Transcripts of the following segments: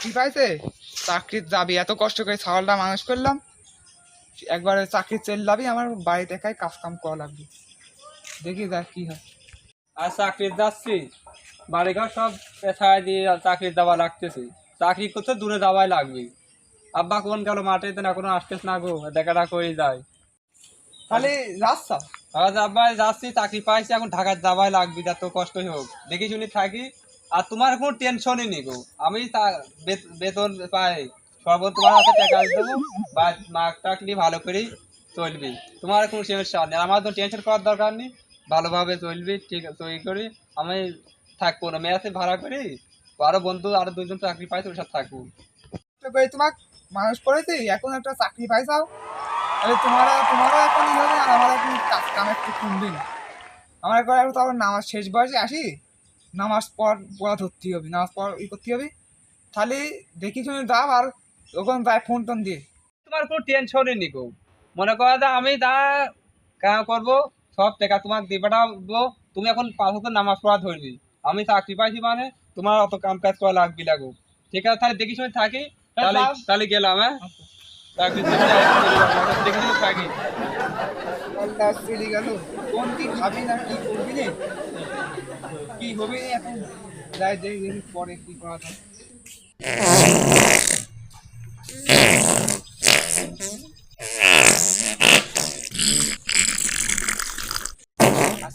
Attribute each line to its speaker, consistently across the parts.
Speaker 1: চাকরি পাইছে? চাকরির যাবি এত কষ্ট করে ছাগলটা মানুষ করলাম। একবারে চাকরি চলে যাবি আমার বাড়িতে একাই কাজ কাম করা লাগবে। দেখি দেখ কি হয়।
Speaker 2: আর চাকরি যাচ্ছি। বাড়িঘর সব পেছায় দিয়ে চাকরি দেওয়া লাগতেছে। চাকরি করতে দূরে যাওয়াই লাগবে। আব্বা কোন গেল মাঠে তো এখনও আসতেছ না গো দেখাটা করে যায়।
Speaker 1: তাহলে রাস্তা
Speaker 2: আজ আব্বা যাচ্ছি চাকরি পাইছি এখন ঢাকায় যাওয়াই লাগবে যত কষ্টই হোক। দেখি শুনি থাকি। আর তোমার কোনো টেনশনই নেই গো। আমি বেতন পাই। সর্বত তোমার হাতে টাকা দেবো বা মাক টাকলি ভালো করেই চলবি। তোমার কোনো সমস্যা নেই। আমার তো টেনশন করার দরকার নেই। ভালোভাবে চলবি, ঠিক আছে তৈরি করি। আমি থাকব না। মেয়াতে ভাড়া করি। আরও বন্ধু, আরও দুজন চাকরি পাই, তোর সাথে থাকব।
Speaker 1: তো করে তোমাক মানুষ করেছি এখন একটা চাকরি পাইছাও তাহলে তোমারা, তোমারও এখন আর আমার এখন কাজ কাম একটু কমবে না আমার এখন তো আবার নামাজ শেষ বয়সে, আসি? নামাজ পড় পড়া ধরতে হবে নামাজ পড়া ই করতে হবে। তাহলে দেখি শুনে দাও আর ওখান যায় ফোন টোন দিয়ে
Speaker 2: তোমার কোনো টেনশনই নেই গো। মনে করো যে আমি যা কাম করব সব টাকা তোমাকে দিয়ে পাঠাবো তুমি এখন পাঁচ হাজার নামাজ পড়া ধরবি। আমি চাকরি পাইছি মানে তোমার অত কাম কাজ করা লাগবে লাগো ঠিক আছে তাহলে দেখি শুনে থাকি। তাহলে তাহলে গেলাম হ্যাঁ? চাকরি দেখি শুনে থাকি।
Speaker 1: গেল। কোন কি খাবি না কি করবি কি হবে এখন? যাই দেখি দেখি পরে কি করা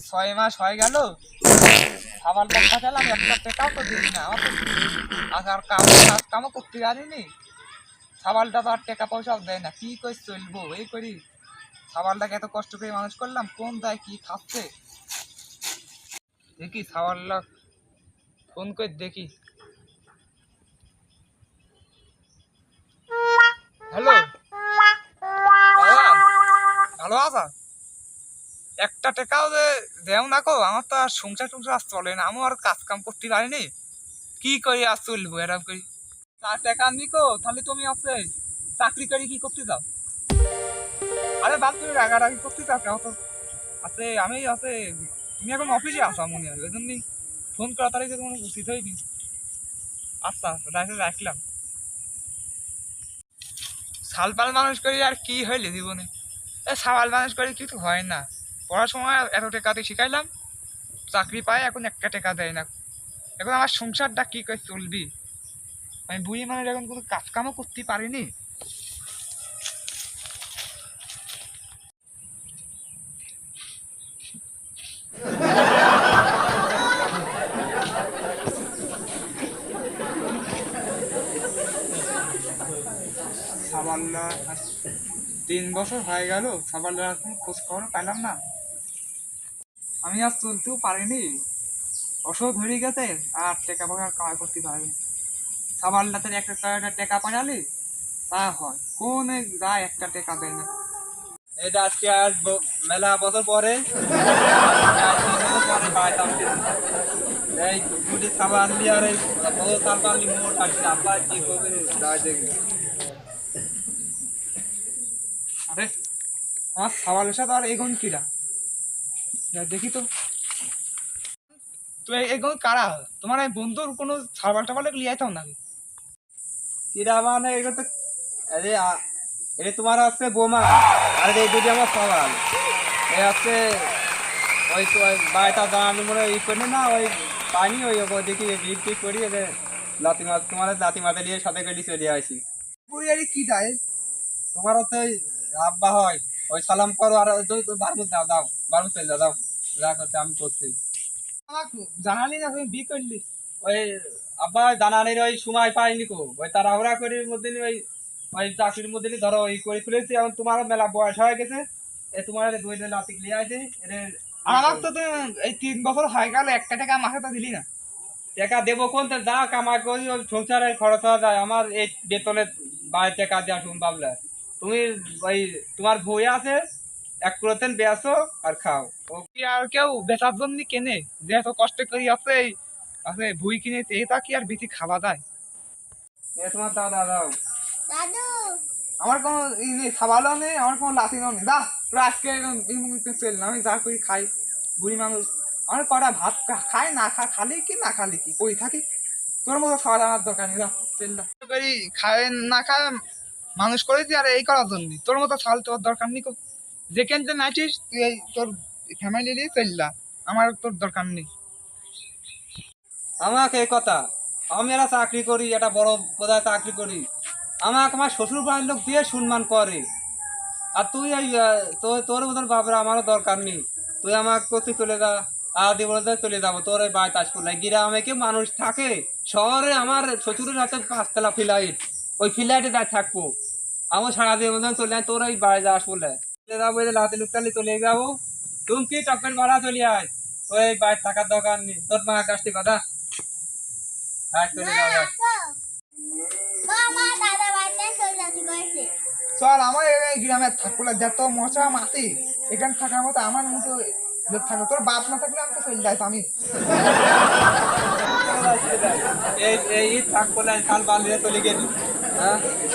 Speaker 1: ছয় মাস হয়ে গেল। খাবার টাকা চালাম একটা টাকাও তো দিবি না। আমার তো আর কাম কাজ কামও করতে জানিনি সাবালটা তো আর টাকা পয়সাও দেয় না। কি করে চলবো? এই করি। সাবালটাকে এত কষ্ট করে মানুষ করলাম, কোন দায় কি খাচ্ছে? দেখি সাবালটা ফোন করে দেখি। হ্যালো? ভালো আছা? একটা টাকাও যে দেও না কো, আমার তো আর সংসার টংসার আর চলে না আমি আর কাজ কাম করতে পারিনি কি করি আর চলবো, এরকম করি। চার টাকা আনবি কো, তাহলে তুমি আছে চাকরি করে কি করতে যাও? আরে বাদ তুমি রাগারাগি করতে চাও কেউ তো? আছে আমি আছে তুমি এখন অফিসে আসা মনে হয় ওই জন্যই ফোন করা যে তোমার উচিত হয়নি। আচ্ছা রাখলে রাখলাম। সালপাল মানুষ করি আর কি হইলে জীবনে? এ সাবাল মানুষ করে কিছু হয় না। পড়ার পড়াশোনা এত টাকাতে শিখাইলাম, চাকরি পাই এখন একটা টাকা দেয় না। এখন আমার সংসারটা কি করে চলবি? আমি বুড়ি মানুষ এখন কোনো কাজকামও করতে পারিনি। তিন বছর হয়ে গেল এখন খোঁজ খবর পেলাম না। আমি আর চলতেও পারিনি। অসুখ হয়ে গেছে আর টাকা পয়সা কামাই করতে পারিনি। সাবাল্লাতে একটা একটা টাকা পাঠালি তা হয়। কোন যায় একটা টাকা দেয় না।
Speaker 2: এটা আজকে আজ ব- মেলা বছর পরে। এই দুটি খাবার আনলি আর এই আনলি মোট আসছে কি করবে? যাই
Speaker 1: আরে, আমার সাবালের সাথে আর এগোন কিরা? দেখি তো। তো এ- এগোন কারা? তোমার এই বন্ধুর কোনো সাবাল টাবাল লিয়াইতাম নাকি?
Speaker 2: কিরা মানে এগুলো তো আরে, আ- তোমার আছে বোমা, আর এই দুটি আমার সওয়াল। এই আছে ওই তো বাড়িটা দাঁড়ানো মনে ই করে না, ওই পানি, ওই দেখি বিট টিট করি এতে লাতি মাছ তোমার লাতি মাথা নিয়ে সাথে করে চলে আসি।
Speaker 1: পুরি আরে কি দেয়
Speaker 2: তোমার হচ্ছে আব্বা হয় ওই সালাম করো আর ওই তো বারমুদ দাও দাও বারমুদ চলে দাও দাও। যা করতে আমি করছি।
Speaker 1: আমাকে জানালি না তুমি বি করলি?
Speaker 2: ওই আব্বা জানানির ওই সময় পাইনি কো ওই তাড়াহুড়া করে মধ্যে ওই ওই চাকরির মধ্যে ধরো ওই করে ফেলেছি এখন তোমার মেলা বয়স হয়ে গেছে। এ তোমার দুই দিন লাতিক লিয়ে আছে এর
Speaker 1: আর আমার তো তুমি এই তিন বছর হয়ে গেল একটা টাকা মাসে তো দিলি না।
Speaker 2: টাকা দেবো কোন তো যা কামাই করি ওই সংসারে খরচ হওয়া যায় আমার এই বেতনের বাইরে টাকা দেওয়া ভাবলে তুমি ওই তোমার বই আছে এক করতেন বেসো আর খাও। ও
Speaker 1: কি আর কেউ বেচার জন্য কেনে? যে এত কষ্ট করি আছে আছে ভুই কিনে এটা কি আর বেশি খাওয়া যায়?
Speaker 2: এ তোমার দাদা দাও।
Speaker 1: আমার কোনো ই নেই খাওয়ালো নেই আমার কোনো লাঠিও নেই। যা তোরা আজকে এরকম এই মুহূর্তে চল না আমি যা করি খাই বুড়ি মানুষ। আমার কটা ভাত খা- খাই না খা খালি কি না খালি কি কই থাকি? তোর মতো খাওয়া আমার দরকার নেই যা, চল। করি খায় না খায় মানুষ করেছি আর এই করার জন্য। তোর মতো ছাল তোর দরকার নেই। যেখান যে নাইছিস তুই এই তোর ফ্যামিলি নিয়ে চল যা। আমার তোর দরকার নেই।
Speaker 2: আমাকে এই কথা, আমি একটা চাকরি করি, একটা বড় বোধহয় চাকরি করি। আমাকে আমার শ্বশুর বাড়ির লোক দিয়ে সম্মান করে। আর তুই এই তোর মতন বাবরা আমারও দরকার নেই। তুই আমাকে করতে চলে যা, আদি দিয়ে বলে চলে যাব, তোর এই বাড়ি তাজ করলে গ্রামে কি মানুষ থাকে? শহরে আমার শ্বশুরের হাতে পাঁচতলা ফ্লাইট ওই ফ্লাইটে যা থাকব। আমার সারা দিয়ে মতন চলে যায় তোর ওই বাড়ি যাস বলে। চলে যাব এই লাতে লুকতালি চলে যাব। তুমি কি টপের ভাড়া চলে আয়? ওই বাড়ি থাকার দরকার নেই। তোর মা কাছটি কথা হ্যাঁ চলে যাব।
Speaker 1: আমার এই গ্রামে থাকব না যত মশা মাটি এখানে থাকার মতো আমার মতো লোক থাকবে। তোর বাপ না থাকলে আমি তো চলে যাইতাম আমি।
Speaker 2: এই এই ঈদ থাক বলে কাল বালিয়ে চলে গেলি। হ্যাঁ? এই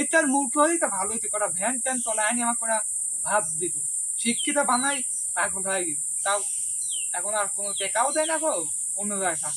Speaker 1: এটার মূর্খ হই তো ভালো হইতে, করা ভ্যান ট্যান চলায় আনি আমার করা ভাব দিত। শিক্ষিত বানাই পাগল হয়ে গেছে তাও এখন আর কোনো টেকাও দেয় না গো, অন্য জায়গায় থাক।